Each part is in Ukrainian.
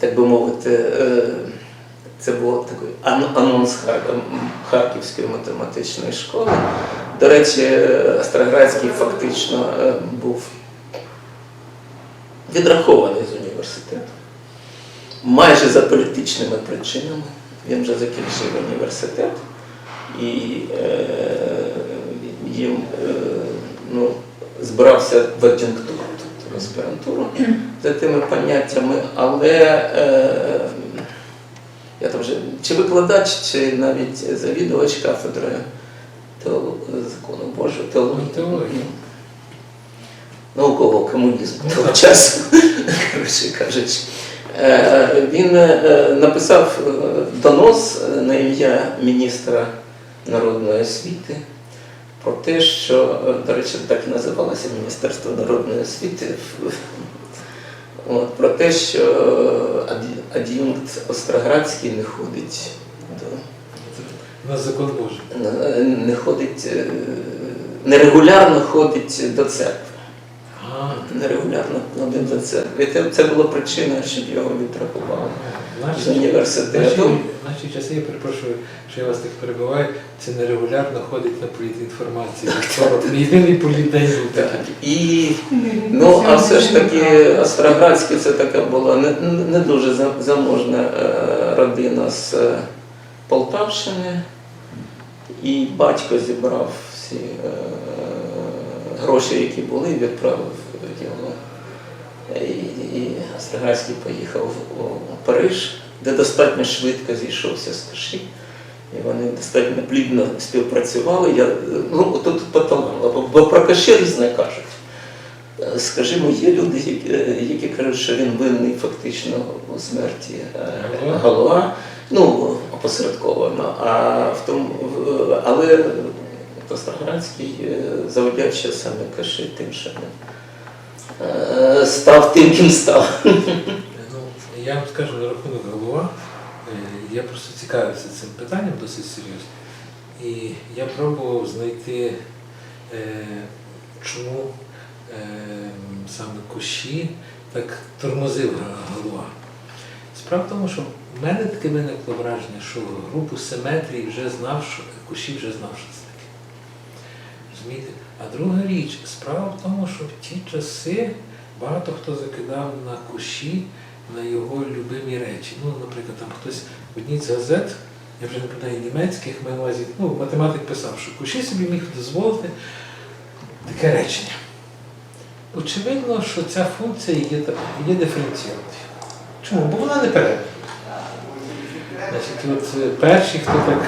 так би мовити, е, це був такий анонс Харківської математичної школи. До речі, Остроградський фактично е, був відрахований з університету. Майже за політичними причинами. Він вже закінчив університет і е, їм е, ну, збирався в в аспірантуру за тими поняттями, але е, я там вже чи викладач, чи навіть завідувач кафедри закону Божого, теології. Ну, теології. Наукового комунізму того часу, коротше кажучи. Е, Він е, написав е, донос на ім'я міністра народної освіти про те, що, е, до речі, так і називалося Міністерство народної освіти, От, про те, що е, ад'юнкт Остроградський не ходить до У нас закон Божий. не ходить, е, нерегулярно ходить до церкви. Нерегулярно ходить до церкви. Це була причина, щоб його відрахували наші, з університету. наші, наші часи, я перепрошую, що я вас так перебиваю, це нерегулярно ходить на політінформацію. Єдиний політдень був такий. І, ну, а все ж таки Остроградське це така була не, не дуже заможна е, родина з е, Полтавщини. І батько зібрав всі е, гроші, які були, і відправив і Остроградський поїхав у Париж, де достатньо швидко зійшовся з Каші. І вони достатньо плідно співпрацювали. Я, ну, тут по бо- бо про Каші різне кажуть. Е, Скажімо, є люди, які, е, які кажуть, що він винний фактично у смерті е? Галуа, ну, опосередковано. А в тому, але Остроградський е, завдячує саме Каші тим, що він е, став тим, ким став. Ну, я вам скажу на рахунок голова. е, Я просто цікавився цим питанням досить серйозно. І я пробував знайти, е, чому е, саме кущі так тормозив голова. Справа в тому, що в мене таке виникло враження, що групу симетрії вже знав, що кущі вже знав, що це. Розумієте? А друга річ, справа в тому, що в ті часи багато хто закидав на кущі на його любимі речі. Ну, наприклад, там хтось в одній з газет, я вже не пам'ятаю німецьких, увазі, ну, математик писав, що кущі собі міг дозволити таке речення. Очевидно, що ця функція є, є диференційною. Чому? Бо вона не передана. Значить, от е, перший, хто так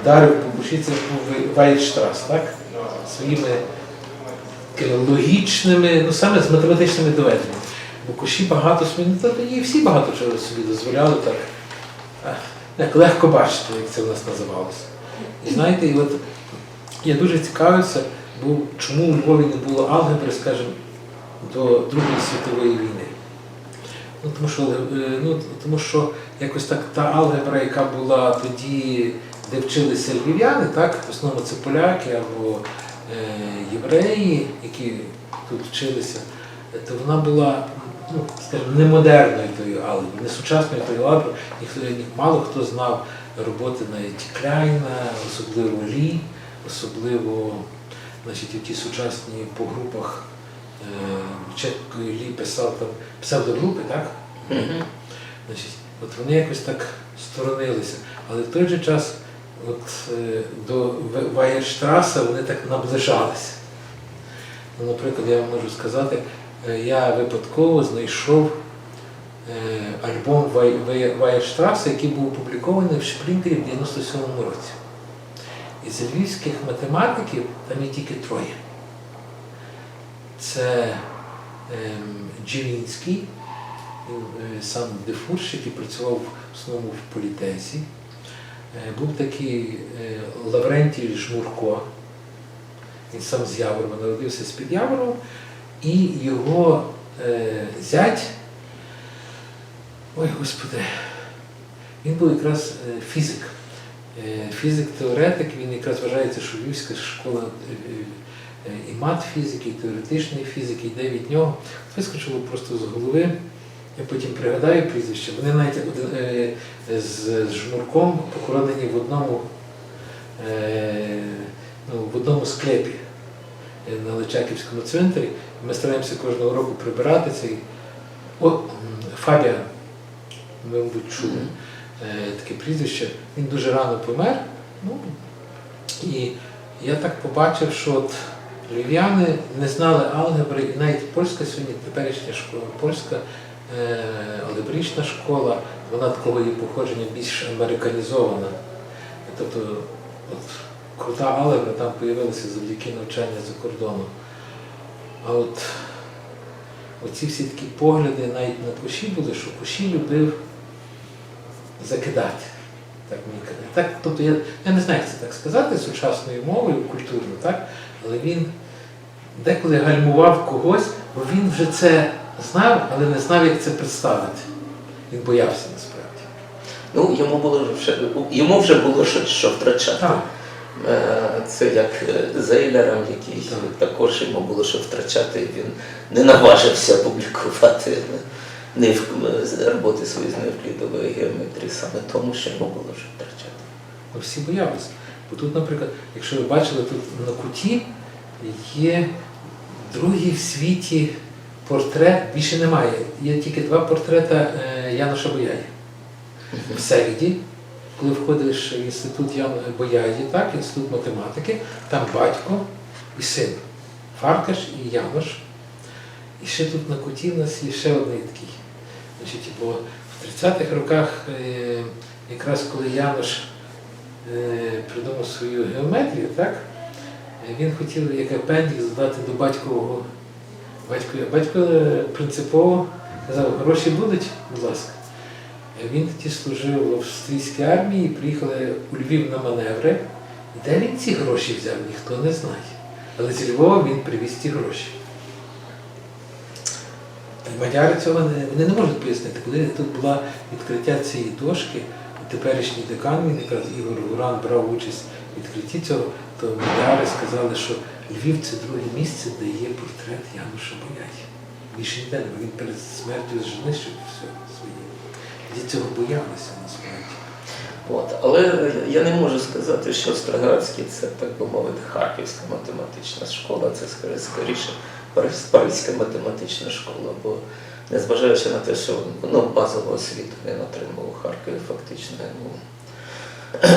вдарив по буші, це був Вайнштрас, так? Своїми логічними, ну саме з математичними доведеннями. Бо куші багато собі, ну, тоді всі багато чого собі дозволяли так. Як легко бачити, як це в нас називалося. І знаєте, і от я дуже цікавився, бо чому у Львові не було алгебри, скажімо, до Другої світової війни. Ну, тому, що, е, ну, тому що якось так та алгебра, яка була тоді, де вчилися львів'яни, так, в основному це поляки або євреї, які тут вчилися, то вона була, ну, скажімо, не модерною тою алгеброю, не сучасною тою алгеброю. Ніхто, мало хто знав роботи навіть Кляйна, особливо Лі, особливо значить, ті сучасні по групах. Е, Лі писав там псевдогрупи, так? Мгм. Значить, от вони якось так сторонилися. Але в той же час от, е, до В- вони так наближалися. Ну, наприклад, я вам можу сказати, е, я випадково знайшов е, альбом Ваєрштраса, який був опублікований в Шпрінтері в 97-му році. Із львівських математиків там є тільки троє. Це ем, Дживінський, сам дефурш, який працював в основному в політезі. Е, Був такий е, Лаврентій Жмурко, він сам з Яворова, народився з-під Яворова, і його е, зять, ой господи, він був якраз фізик. Фізик-теоретик, він якраз вважається, що Львівська школа і мат фізики, і теоретичної фізики йде від нього. Вискочило просто з голови Я потім пригадаю прізвище. Вони навіть е, з, жмурком похоронені в одному, е, ну, в одному склепі е, на Личаківському цвинтарі. Ми стараємося кожного року прибирати цей. О, Фабіан, ви, мабуть, чули таке прізвище. Він дуже рано помер. Ну, і я так побачив, що от львів'яни не знали алгебри, і навіть польська сьогодні теперішня школа, польська е, школа, вона такого є походження більш американізована. Тобто от, крута алгебра там з'явилася завдяки навчанню за кордоном. А от оці всі такі погляди навіть на Коші були, що Коші любив закидати. Так мені казали. Так, тобто я, я не знаю, як це так сказати сучасною мовою, культурно, так? але він деколи гальмував когось, бо він вже це знав, але не знав, як це представити. Він боявся насправді. Ну, йому було вже йому вже було що, що втрачати. Так. Е, Це як е, з Ейлером, який Так. також йому було що втрачати, він не наважився публікувати не в роботи свої з неевклідової геометрії, саме тому, що йому було що втрачати. Ми всі боялися. Бо тут, наприклад, якщо ви бачили, тут на куті є другий в світі портрет, більше немає. Є тільки два портрета е, Яноша Бояї. В Севіді, коли входиш в інститут Ян Бояді, так, інститут математики, там батько і син. Фаркаш і Янош. І ще тут на куті в нас є ще один такий. Значить, бо в 30-х роках, е, якраз коли Янош е, придумав свою геометрію, так, він хотів як апендікс додати до батькового. Батько, батько принципово казав, гроші будуть, будь ласка. Е, Він тоді служив в австрійській армії, приїхали у Львів на маневри. Де він ці гроші взяв, ніхто не знає. Але зі Львова він привіз ті гроші. Мадяри цього не, вони не можуть пояснити. Коли тут було відкриття цієї дошки, теперішній декан, він якраз Ігор Гуран брав участь в відкритті цього, то мадяри сказали, що Львів це друге місце, де є портрет Януша Бояті. Більше ніде було. він перед смертю знищив все своє. Тоді цього боялися насправді. От. Але я не можу сказати, що Строградський це, так би мовити, харківська математична школа, це скоріше Паризька математична школа, бо незважаючи на те, що ну, базову освіту він отримав у Харкові, фактично. Ну,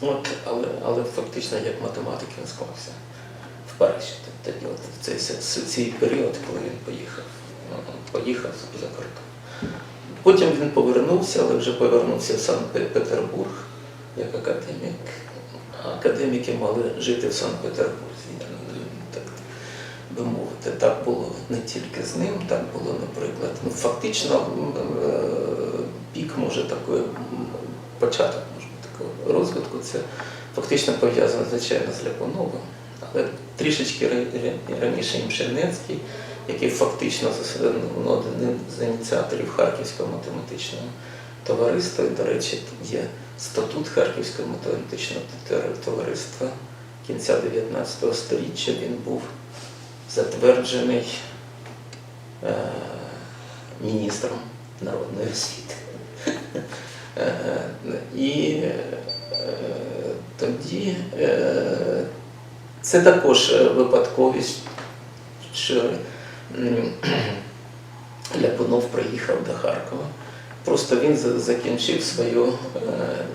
От, але, але фактично як математик він склався в Парижі. Тоді от в цей, цей період, коли він поїхав, ну, поїхав за кордон. Потім він повернувся, але вже повернувся в Санкт-Петербург як академік. Академіки мали жити в Санкт-Петербурзі. Так би мовити, так було не тільки з ним, так було, наприклад. Ну, фактично е, пік може такої, початок розвитку, це фактично пов'язано, звичайно, з Ляпоновим, але трішечки ра- ра- раніше Імшенецький, який фактично ну, один з ініціаторів Харківського математичного товариства. І, до речі, є статут Харківського математичного товариства кінця 19 століття. Він був затверджений е, міністром народної освіти. Е, І е, тоді е, це також е, випадковість, що Ляпунов приїхав до Харкова. Просто він закінчив свою, е,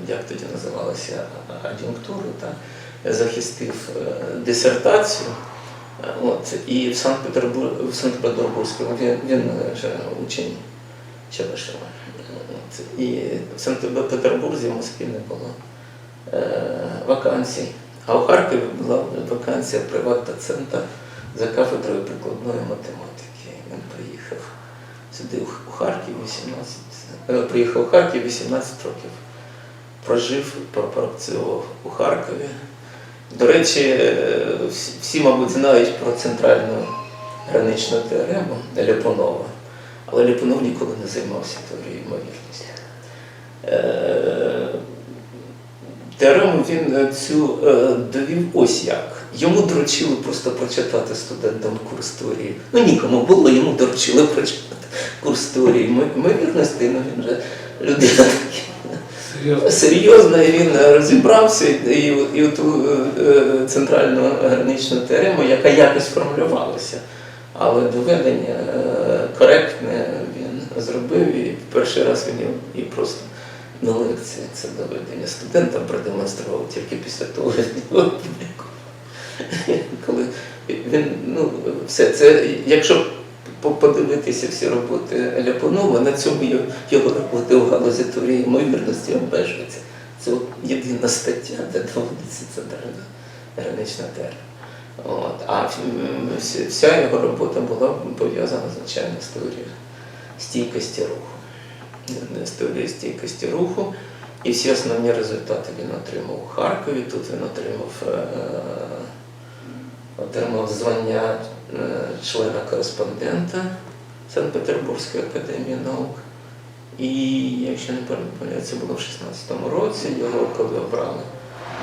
як тоді називалося, ад'юнктуру, та, захистив е, дисертацію. Е, От, і в Санкт-Петербурзькому він, він вже учень Челишева. І в Санкт-Петербурзі в Москві не було е, вакансій. А у Харкові була вакансія приват-доцента за кафедрою прикладної математики. Він приїхав сюди у- Харків 18, е, приїхав у Харків 18 років. Прожив, пропрацював у Харкові. До речі, е, всі, мабуть, знають про центральну граничну теорему Ляпунова, але Ляпунов ніколи не займався теорією ймовірності. Е, Теорему він е, цю е, довів ось як. Йому доручили просто прочитати студентам курс теорії. Ну нікому було, йому доручили прочитати курс теорії ймовірності, ну він же людина така Серйозно. серйозно, і він розібрався і, і ту центральну граничну теорему, яка якось формулювалася. Але доведення коректне він зробив і перший раз він і просто на лекції це доведення студентам продемонстрував тільки після того. Коли він, ну, все це, якщо подивитися всі роботи Ляпунова, на цьому його роботи у галузі теорії ймовірності обмежується. Це єдина стаття, де доводиться центральна гранична теорія. От. А вся, його робота була пов'язана, звичайно, з теорією стійкості руху. З теорією стійкості руху. І всі основні результати він отримав у Харкові. Тут він отримав, е, отримав звання е, члена кореспондента Санкт-Петербурзької академії наук. І, якщо не помиляюся, це було в 16-му році, його коли обрали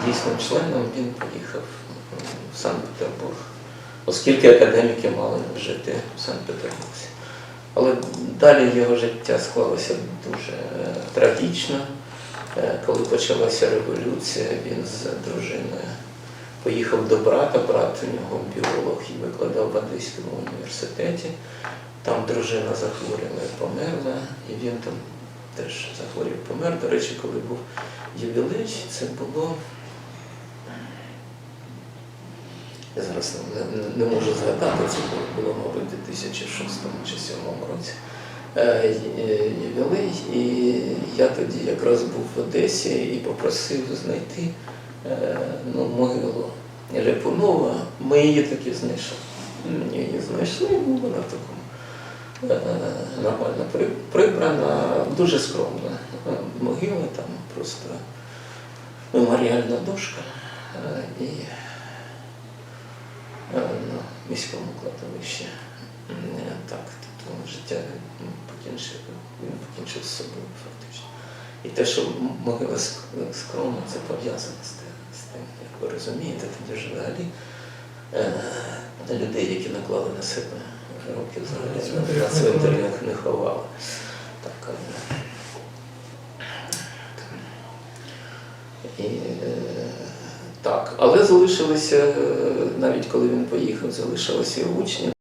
дійсним членом, він поїхав в Санкт-Петербург, оскільки академіки мали жити в Санкт-Петербурзі. Але далі його життя склалося дуже е, трагічно. Е, Коли почалася революція, він з дружиною поїхав до брата, брат у нього біолог і викладав в Одеському університеті. Там дружина захворіла і померла, і він там теж захворів, помер. До речі, коли був ювілей, це було. Я зараз не, не- можу згадати, це було, мабуть, у 2006 чи 2007 році. Е, е, Ювілей, і я тоді якраз був в Одесі і попросив знайти е, ну, могилу Ляпунова. Ми її таки знайшли. Ми її знайшли, ну, вона в такому нормально прибрана, дуже скромна могила, там просто меморіальна дошка і міському кладовищі. Е, Так, тобто життя покінчив, він покінчив з собою фактично. І те, що могила скромна, це пов'язано з тим, як ви розумієте, тоді ж взагалі е, людей, які наклали на себе руки взагалі на цвинтарях не ховали. Так. І, е, так, але залишилися, е, навіть коли він поїхав, залишилися учні.